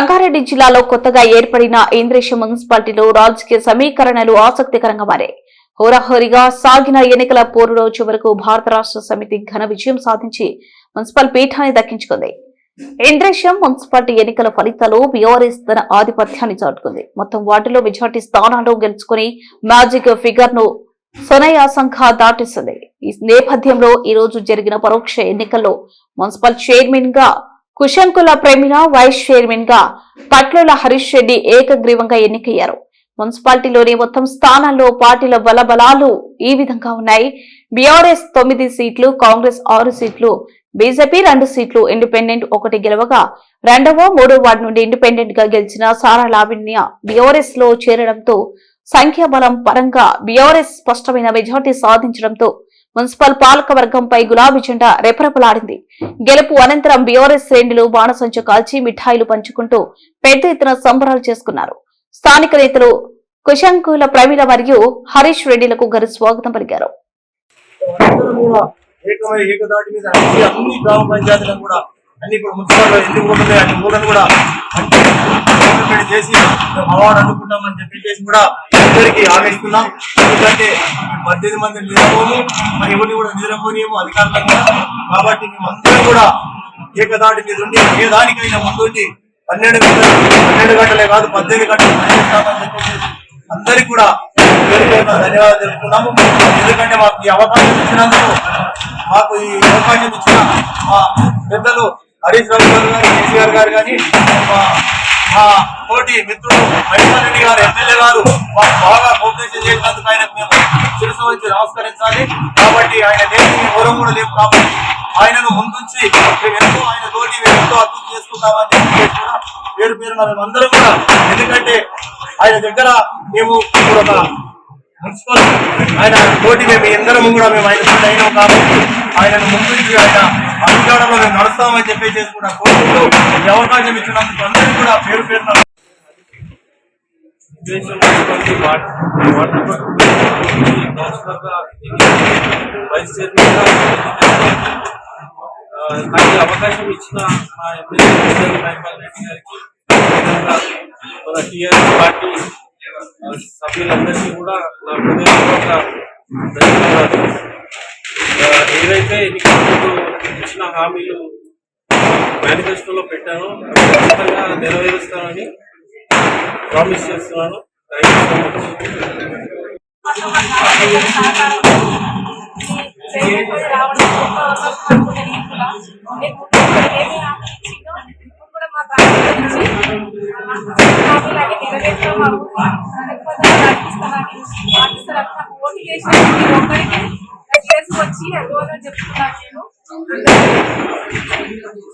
సంగారెడ్డి జిల్లాలో కొత్తగా ఏర్పడిన ఇంద్రేష మున్సిపాలిటీలో రాజకీయ సమీకరణలు ఆసక్తికరంగా మారాయి. హోరాహోరీగా సాగిన ఎన్నికల పోరు రోజు వరకు భారత రాష్ట్ర సమితి ఘన విజయం సాధించి మున్సిపల్ పీఠాన్ని దక్కించుకుంది. ఇంద్రేశం మున్సిపాలిటీ ఎన్నికల ఫలితాలు బీఆర్ఎస్ తన ఆధిపత్యాన్ని చాటుకుంది. మొత్తం వాటిలో మెజార్టీ స్థానాలు గెలుచుకుని మ్యాజిక్ ఫిగర్ను సునయాసంగా దాటిస్తుంది ఈ నేపథ్యంలో ఈ రోజు జరిగిన పరోక్ష ఎన్నికల్లో మున్సిపల్ చైర్మన్గా కుశంకుల ప్రేమిల వైస్ చైర్మన్గా పట్ల హరీష్ రెడ్డి ఏకగ్రీవంగా ఎన్నికయ్యారు. మున్సిపాలిటీలోని మొత్తం స్థానాల్లో పార్టీల బలబలాలు ఈ విధంగా ఉన్నాయి. బీఆర్ఎస్ తొమ్మిది సీట్లు కాంగ్రెస్ ఆరు సీట్లు బీజేపీ రెండు సీట్లు ఇండిపెండెంట్ ఒకటి గెలవగా రెండవ మూడో వార్డు నుండి ఇండిపెండెంట్గా గెలిచిన సారా లావిణ్య బీఆర్ఎస్లో చేరడంతో సంఖ్యాబలం పరంగా బీఆర్ఎస్ స్పష్టమైన మెజార్టీ సాధించడంతో మున్సిపల్ పాలకవర్గంపై గులాబీ జెండా రెపరెపలాడింది. గెలుపు అనంతరం బీఆర్ఎస్ శ్రేణులు బాణసంచ కాల్చి మిఠాయిలు పంచుకుంటూ పెద్ద ఎత్తున సంబరాలు చేసుకున్నారు. స్థానిక నేతలు కుశంకుల ప్రవీణ మరియు హరీష్ రెడ్డిలకు ఘన స్వాగతం పలికారు. అందరూ కూడా ఏకమై ఏకదాటి మీద అన్ని అన్ని గ్రామ పంచాయతీలను కూడా అన్ని కూడా మున్సిపల్ ఎన్ని ఊళ్ళు అన్ని ఊళ్ళను కూడా చేసి మేము అవార్డు అందుకుంటామని చెప్పేసి కూడా అందరికీ ఆలోచిస్తున్నాం ఎందుకంటే పద్దెనిమిది మంది నిద్రపోము మరి ఎవరిని కూడా నిద్రపోనియము అధికారులంగా కాబట్టి మేము కూడా ఏకదాటి మీద ఉండి ఏ దానికైనా ముందుండి పన్నెండు గంటలు పన్నెండు గంటలే కాదు పద్దెనిమిది గంటలు అందరికీ అందరికి కూడా ధన్యవాదాలు తెలుపుతున్నాము. ఎందుకంటే మాకు ఈ అవకాశం ఇచ్చినందుకు మాకు ఈ అవకాశం ఇచ్చిన మా పెద్దలు హరీష్ రావు గారు గారు కేసీఆర్ గారు కానీ మా మా తోటి మిత్రుడు మహేశ్వర్ రెడ్డి గారు ఎమ్మెల్యే గారు మాకు బాగా కోఆపరేషన్ చేసినందుకు ఆయన మేము శిరసు వచ్చి నమస్కరించాలి. కాబట్టి ఆయన లేని ఎవరం కూడా లేవు కాబట్టి ఆయనను ముందుంచి ఎంతో ఆయన తోటి ఎంతో అభివృద్ధి చేసుకుంటామని చెప్పేసి కూడా పేరు పేరున అందరం కూడా ఎందుకంటే ఆయన దగ్గర మేము ఇప్పుడు ఒక మున్సిపల్ ఆయన తోటి మేము ఎందరం కూడా మేము ఆయన అయినాం కాబట్టి ఆయనను ముందుంచి ఆయన అధికారంలో మేము నడుస్తామని చెప్పేసి కూడా కోరుకుంటూ ఈ అవకాశం ఇచ్చినందుకు అందరికీ కూడా పేరు పేరున వైస్ అవకాశం ఇచ్చిన మా ఎమ్మెల్యే రెడ్డి గారికి మన టీఆర్ఎస్ పార్టీ సభ్యులందరికీ కూడా నా హృదయపూర్వక ఏదైతే ఎన్నికల ఇచ్చిన హామీలు మేనిఫెస్టోలో పెట్టాను. ఖచ్చితంగా నెరవేరుస్తానని ప్రామిస్ చేస్తున్నాను. Thank you so much. Vote ఒక్కరికి చేసుకొచ్చి చెప్తున్నాను నేను Ella es.